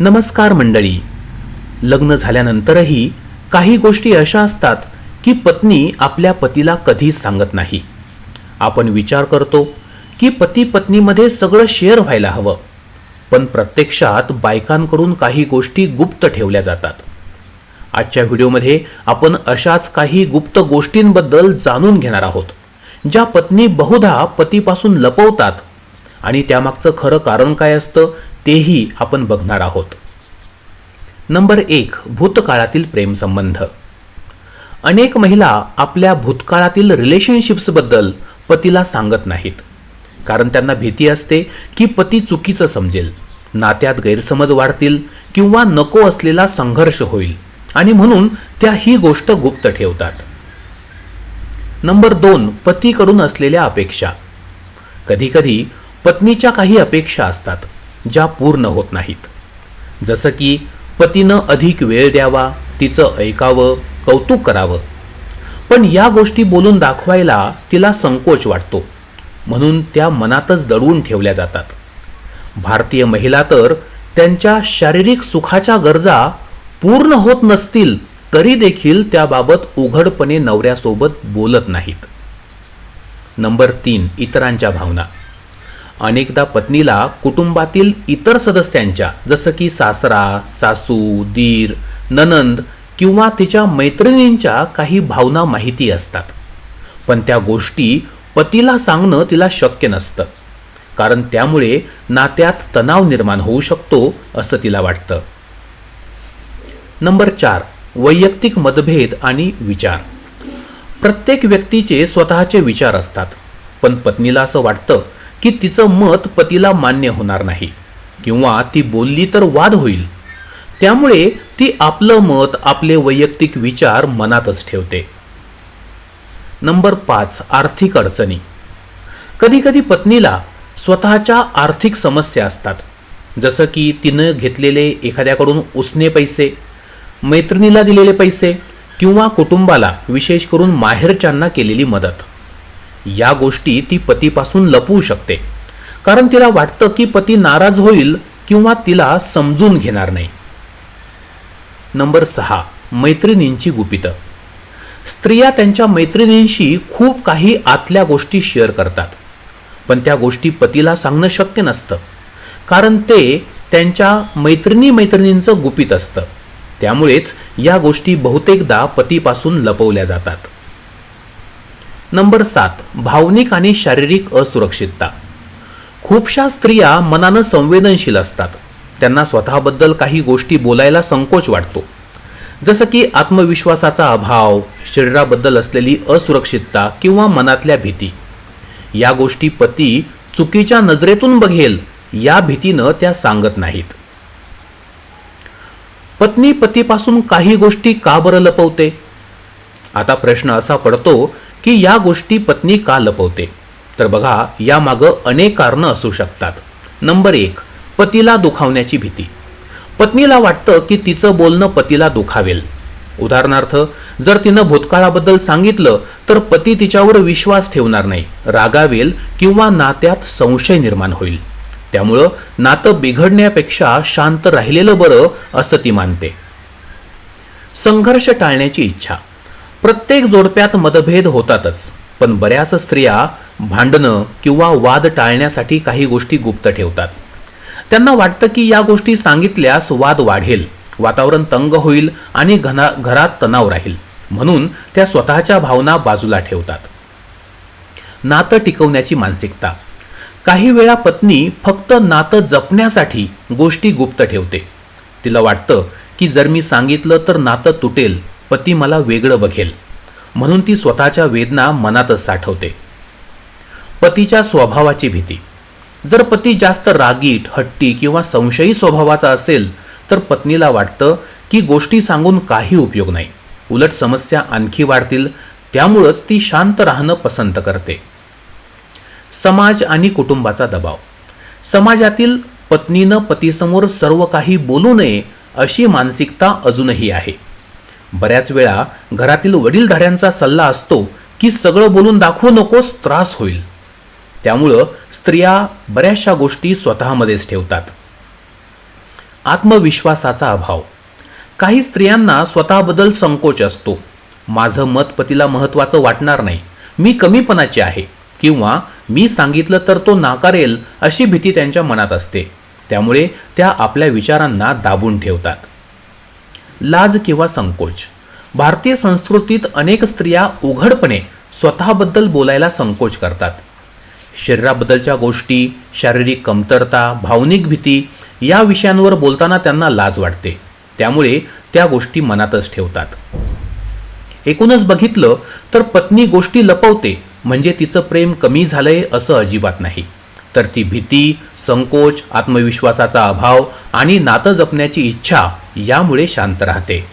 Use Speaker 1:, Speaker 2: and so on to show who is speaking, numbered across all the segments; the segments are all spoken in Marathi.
Speaker 1: नमस्कार मंडळी. लग्न झाल्यानंतरही काही गोष्टी अशा असतात की पत्नी आपल्या पतीला कधीच सांगत नाही. आपण विचार करतो की पती पत्नीमध्ये सगळं शेअर व्हायला हवं. पण प्रत्यक्षात बायकांकडून काही गोष्टी गुप्त ठेवल्या जातात. आजच्या व्हिडिओमध्ये आपण अशाच काही गुप्त गोष्टींबद्दल जाणून घेणार आहोत ज्या पत्नी बहुधा पतीपासून लपवतात. आणि त्यामागचं खरं कारण काय असतं तेही आपण बघणार आहोत. नंबर एक भूतकाळातील प्रेमसंबंध अनेक महिला आपल्या भूतकाळातील रिलेशनशिप्सबद्दल पतीला सांगत नाहीत. कारण त्यांना भीती असते की पती चुकीचं समजेल नात्यात गैरसमज वाढतील किंवा नको असलेला संघर्ष होईल आणि म्हणून त्या ही गोष्ट गुप्त ठेवतात. नंबर दोन पतीकडून असलेल्या अपेक्षा. कधीकधी पत्नीच्या काही अपेक्षा असतात. ज्या पूर्ण होत नाहीत. जसं की पतीनं अधिक वेळ द्यावा तिचं ऐकावं कौतुक करावं. पण या गोष्टी बोलून दाखवायला तिला संकोच वाटतो. म्हणून त्या मनातच दडवून ठेवल्या जातात. भारतीय महिला तर त्यांच्या शारीरिक सुखाच्या गरजा पूर्ण होत नसतील तरी देखील त्याबाबत उघडपणे नवऱ्यासोबत बोलत नाहीत. नंबर तीन इतरांच्या भावना. अनेकदा पत्नीला कुटुंबातील इतर सदस्यांच्या जसं की सासरा सासू दीर ननंद किंवा तिच्या मैत्रिणींच्या काही भावना माहिती असतात. पण त्या गोष्टी पतीला सांगणं तिला शक्य नसतं. कारण त्यामुळे नात्यात तणाव निर्माण होऊ शकतो असं तिला वाटतं. नंबर चार वैयक्तिक मतभेद आणि विचार. प्रत्येक व्यक्तीचे स्वतःचे विचार असतात. पण पत्नीला असं वाटतं की तिचं मत पतीला मान्य होणार नाही. किंवा ती बोलली तर वाद होईल. त्यामुळे ती आपलं मत आपले वैयक्तिक विचार मनातच ठेवते. नंबर पाच आर्थिक अडचणी. कधीकधी पत्नीला स्वतःच्या आर्थिक समस्या असतात. जसं की तिनं घेतलेले एखाद्याकडून उसने पैसे मैत्रिणीला दिलेले पैसे किंवा कुटुंबाला विशेष करून माहेरच्यांना केलेली मदत. या गोष्टी ती पतीपासून लपवू शकते. कारण तिला वाटतं की पती नाराज होईल किंवा तिला समजून घेणार नाही. नंबर सहा मैत्रिणींची गुपितं. स्त्रिया त्यांच्या मैत्रिणींशी खूप काही आतल्या गोष्टी शेअर करतात. पण त्या गोष्टी पतीला सांगणं शक्य नसतं. कारण ते त्यांच्या मैत्रिणी मैत्रिणींचं गुपित असतं. त्यामुळेच या गोष्टी बहुतेकदा पतीपासून लपवल्या जातात. नंबर सात भावनिक आणि शारीरिक असुरक्षितता. खूपशा स्त्रिया मनानं संवेदनशील असतात. त्यांना स्वतःबद्दल काही गोष्टी बोलायला संकोच वाटतो. जसं की आत्मविश्वासाचा अभाव शरीराबद्दल असलेली असुरक्षितता किंवा मनातल्या भीती. या गोष्टी पती चुकीच्या नजरेतून बघेल या भीतीनं त्या सांगत नाहीत. पत्नी पतीपासून काही गोष्टी का बरं लपवते? आता प्रश्न असा पडतो की या गोष्टी पत्नी का लपवते? तर बघा यामागं अनेक कारणं असू शकतात. नंबर एक पतीला दुखावण्याची भीती. पत्नीला वाटतं की तिचं बोलणं पतीला दुखावेल. उदाहरणार्थ जर तिनं भूतकाळाबद्दल सांगितलं तर पती तिच्यावर विश्वास ठेवणार नाही रागावेल किंवा नात्यात संशय निर्माण होईल. त्यामुळं नातं बिघडण्यापेक्षा शांत राहिलेलं बरं असं ती मानते. संघर्ष टाळण्याची इच्छा. प्रत्येक जोडप्यात मतभेद होतातच. पण बऱ्याच स्त्रिया भांडणं किंवा वाद टाळण्यासाठी काही गोष्टी गुप्त ठेवतात. त्यांना वाटतं की या गोष्टी सांगितल्यास वाद वाढेल वातावरण तंग होईल आणि घना घरात तणाव राहील. म्हणून त्या स्वतःच्या भावना बाजूला ठेवतात. नातं टिकवण्याची मानसिकता. काही वेळा पत्नी फक्त नातं जपण्यासाठी गोष्टी गुप्त ठेवते. तिला वाटतं की जर मी सांगितलं तर नातं तुटेल पती मला वेगळं बघेल. म्हणून ती स्वतःच्या वेदना मनातच साठवते. पतीच्या स्वभावाची भीती. जर पती जास्त रागीट हट्टी किंवा संशयी स्वभावाचा असेल तर पत्नीला वाटतं की गोष्टी सांगून काही उपयोग नाही. उलट समस्या आणखी वाढतील त्यामुळंच ती शांत राहणं पसंत करते. समाज आणि कुटुंबाचा दबाव. समाजातील पत्नीनं पतीसमोर सर्व काही बोलू नये अशी मानसिकता अजूनही आहे. बऱ्याच वेळा घरातील वडीलधाऱ्यांचा सल्ला असतो की सगळं बोलून दाखवू नकोस त्रास होईल. त्यामुळं स्त्रिया बऱ्याचशा गोष्टी स्वतःमध्येच ठेवतात. आत्मविश्वासाचा अभाव. काही स्त्रियांना स्वतःबद्दल संकोच असतो. माझं मत पतीला महत्त्वाचं वाटणार नाही. मी कमीपणाची आहे किंवा मी सांगितलं तर तो नाकारेल अशी भीती त्यांच्या मनात असते. त्यामुळे त्या आपल्या विचारांना दाबून ठेवतात. लाज किंवा संकोच. भारतीय संस्कृतीत अनेक स्त्रिया उघडपणे स्वतःबद्दल बोलायला संकोच करतात. शरीराबद्दलच्या गोष्टी शारीरिक कमतरता भावनिक भीती या विषयांवर बोलताना त्यांना लाज वाटते. त्यामुळे त्या गोष्टी मनातच ठेवतात. एकूणच बघितलं तर पत्नी गोष्टी लपवते म्हणजे तिचं प्रेम कमी झालंय असं अजिबात नाही. तर ती भीती संकोच आत्मविश्वासाचा अभाव आणि नातं जपण्याची इच्छा यामुळे शांत राहते.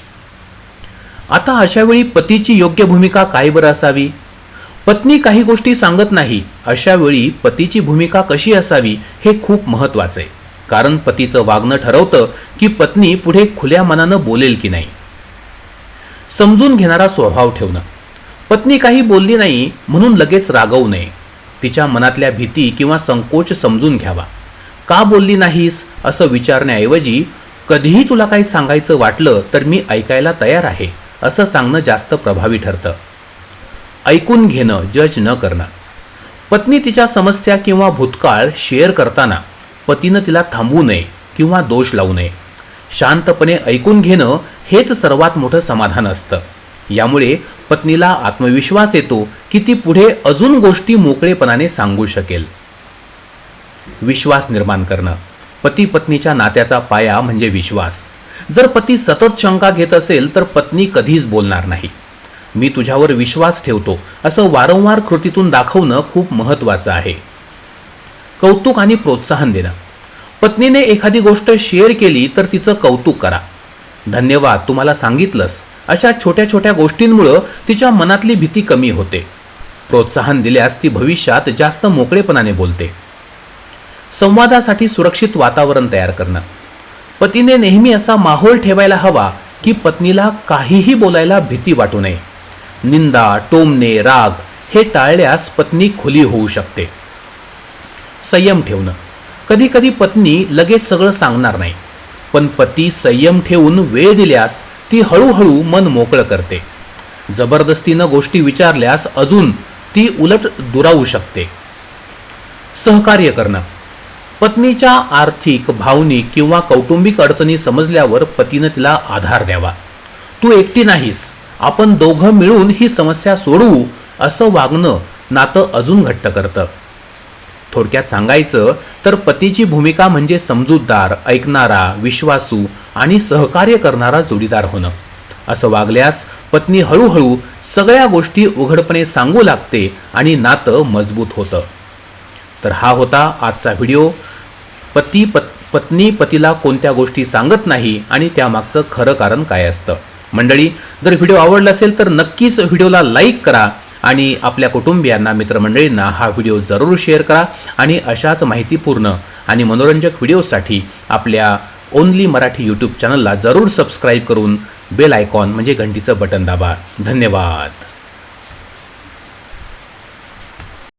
Speaker 1: आता अशावेळी पतीची योग्य भूमिका काय बरं असावी? पत्नी काही गोष्टी सांगत नाही अशावेळी पतीची भूमिका कशी असावी हे खूप महत्त्वाचं. आहे कारण पतीचं वागणं ठरवतं की पत्नी पुढे खुल्या मनानं बोलेल की नाही. समजून घेणारा स्वभाव ठेवणं. पत्नी काही बोलली नाही म्हणून लगेच रागवू नये. तिच्या मनातल्या भीती किंवा संकोच समजून घ्यावा. का बोलली नाहीस असं विचारण्याऐवजी कधीही तुला काही सांगायचं वाटलं तर मी ऐकायला तयार आहे असं सांगणं जास्त प्रभावी ठरतं. ऐकून घेणं जज न करणं. पत्नी तिच्या समस्या किंवा भूतकाळ शेअर करताना पतीनं तिला थांबवू नये किंवा दोष लावू नये. शांतपणे ऐकून घेणं हेच सर्वात मोठं समाधान असतं. यामुळे पत्नीला आत्मविश्वास येतो की ती पुढे अजून गोष्टी मोकळेपणाने सांगू शकेल. विश्वास निर्माण करणं. पती पत्नीच्या नात्याचा पाया म्हणजे विश्वास. जर पती सतत शंका घेत असेल तर पत्नी कधीच बोलणार नाही. मी तुझ्यावर विश्वास ठेवतो असं वारंवार कृतीतून दाखवणं खूप महत्त्वाचं आहे. कौतुक आणि प्रोत्साहन देणं. पत्नीने एखादी गोष्ट शेअर केली तर तिचं कौतुक करा. धन्यवाद तुम्हाला सांगितलंस. अशा छोट्या छोट्या गोष्टींमुळं तिच्या मनातली भीती कमी होते. प्रोत्साहन दिल्यास ती भविष्यात जास्त मोकळेपणाने बोलते. संवादासाठी सुरक्षित वातावरण तयार करणं. पतीने नेहमी असा माहोल ठेवायला हवा की पत्नीला काहीही बोलायला भीती वाटू नये. निंदा टोमणे राग हे टाळल्यास पत्नी खुली होऊ शकते. संयम ठेवणं. कधी कधी पत्नी लगेच सगळं सांगणार नाही पण पती संयम ठेवून वेळ दिल्यास ती हळूहळू मन मोकळं करते. जबरदस्तीनं गोष्टी विचारल्यास अजून ती उलट दुरावू शकते. सहकार्य करणं. पत्नीच्या आर्थिक भावनिक किंवा कौटुंबिक अडचणी समजल्यावर पतीनं तिला आधार द्यावा. तू एकटी नाहीस. आपण दोघं मिळून ही समस्या सोडवू असं वागणं नातं अजून घट्ट करतं. थोडक्यात सांगायचं तर पतीची भूमिका म्हणजे समजूतदार ऐकणारा विश्वासू आणि सहकार्य करणारा जोडीदार होणं. असं वागल्यास पत्नी हळूहळू सगळ्या गोष्टी उघडपणे सांगू लागते आणि नातं मजबूत होतं. तर हा होता आजचा व्हिडिओ. पती पत पत्नी पतीला कोणत्या गोष्टी सांगत नाही आणि त्यामागचं खरं कारण काय असतं? मंडळी जर व्हिडिओ आवडला असेल तर नक्कीच व्हिडिओला लाईक करा आणि आपल्या कुटुंबियांना मित्रमंडळींना हा व्हिडिओ जरूर शेअर करा आणि अशाच माहितीपूर्ण आणि मनोरंजक व्हिडिओसाठी आपल्या ओनली मराठी यूट्यूब चॅनलला जरूर सबस्क्राईब करून बेल आयकॉन म्हणजे घंटीचं बटन दाबा. धन्यवाद.